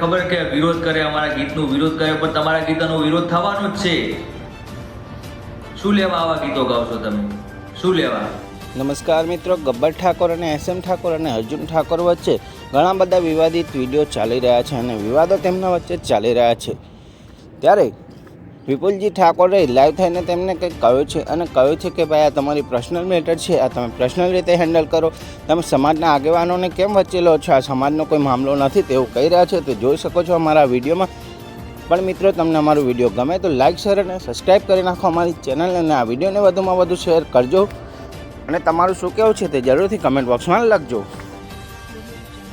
ખબર કે વિરોધ કરે અમારા ગીતનો વિરોધ કરે પણ તમારા ગીતનો વિરોધ થવાનો જ છે. શું લેવા આવા ગીતો ગાવશો તમે? શું લેવા? નમસ્કાર મિત્રો, ગબ્બર ઠાકોર અને એસ એમ ઠાકોર અને અર્જુન ઠાકોર વચ્ચે ઘણા બધા વિવાદિત વીડિયો ચાલી રહ્યા છે અને વિવાદો તેમના વચ્ચે ચાલી રહ્યા છે. ત્યારે વિપુલજી ઠાકોરે લાઈવ થઈને તેમને કંઈક કહ્યું છે અને કહ્યું છે કે ભાઈ આ તમારી પર્સનલ મેટર છે, આ તમે પર્સનલ રીતે હેન્ડલ કરો. તમે સમાજના આગેવાનોને કેમ વચ્ચે લો છો? આ સમાજનો કોઈ મામલો નથી તેવું કહી રહ્યા છે, તે જોઈ શકો છો અમારા વિડીયોમાં. પણ મિત્રો, તમને અમારો વીડિયો ગમે તો લાઈક શેર અને સબસ્ક્રાઈબ કરી નાખો અમારી ચેનલ અને આ વિડીયોને વધુમાં વધુ શેર કરજો. અને તમારું શું કહેવું છે તે જરૂરથી કમેન્ટ બોક્સમાં લખજો.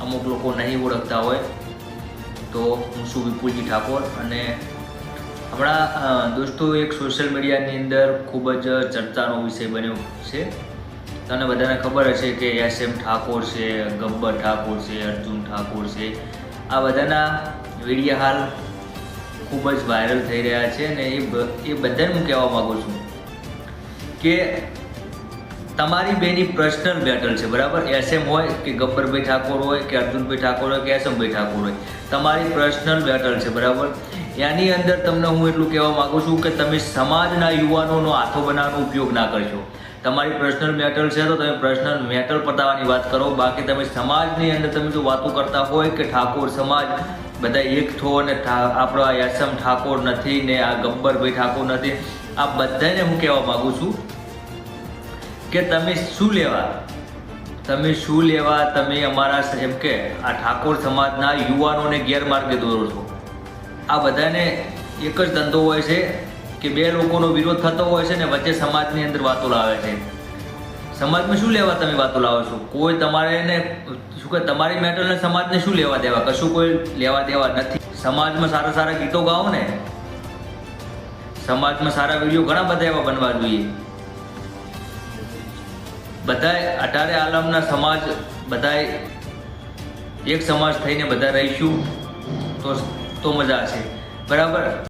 અમુક લોકો નહીં ઓળખતા હોય તો હું શું વિપુલજી ઠાકોર અને હમણાં દોસ્તો, એક સોશિયલ મીડિયાની અંદર ખૂબ જ ચર્ચાનો વિષય બન્યો છે. તને બધાને ખબર હશે કે એસ એમ ઠાકોર છે, ગબ્બર ઠાકોર છે, અર્જુન ઠાકોર છે. આ બધાના વીડિયો હાલ ખૂબ જ વાયરલ થઈ રહ્યા છે અને એ એ બધાને હું કહેવા માગું છું કે તમારી બેની પર્સનલ બેટલ છે, બરાબર? એસએમ હોય કે ગબ્બરભાઈ ઠાકોર હોય કે અર્જુનભાઈ ઠાકોર હોય કે એસએમભાઈ ઠાકોર હોય, તમારી પર્સનલ બેટલ છે, બરાબર? એની અંદર તમને હું એટલું કહેવા માગું છું કે તમે સમાજના યુવાનોનો હાથો બનાવવાનો ઉપયોગ ના કરશો. તમારી પર્સનલ મેટલ છે તો તમે પર્સનલ મેટલ પતાવવાની વાત કરો. બાકી તમે સમાજની અંદર તમે જો વાતો કરતા હોય કે ઠાકોર સમાજ, બધા એક થો અને આપણો આ એસએમ ઠાકોર નથી ને આ ગબ્બરભાઈ ઠાકોર નથી, આ બધાને હું કહેવા માગું છું કે તમે શું લેવા? તમે શું લેવા? તમે અમારા જેમ કે આ ઠાકોર સમાજના યુવાનોને ગેરમાર્ગે દોરો છો. આ બધાને એક જ ધંધો હોય છે કે બે લોકોનો વિરોધ થતો હોય છે ને વચ્ચે સમાજની અંદર વાતો લાવે છે. સમાજમાં શું લેવા તમે વાતો લાવો છો? કોઈ તમારે ને શું કે તમારી મેટલને સમાજને શું લેવા દેવા? કશું કોઈ લેવા દેવા નથી. સમાજમાં સારા સારા ગીતો ગાઓ ને. સમાજમાં સારા વીડિયો ઘણા બધા એવા બનવા જોઈએ. બધાય અઢારે આલમના સમાજ બધાય એક સમાજ થઈને બધા રહીશું, તો તો મજા છે બરાબર?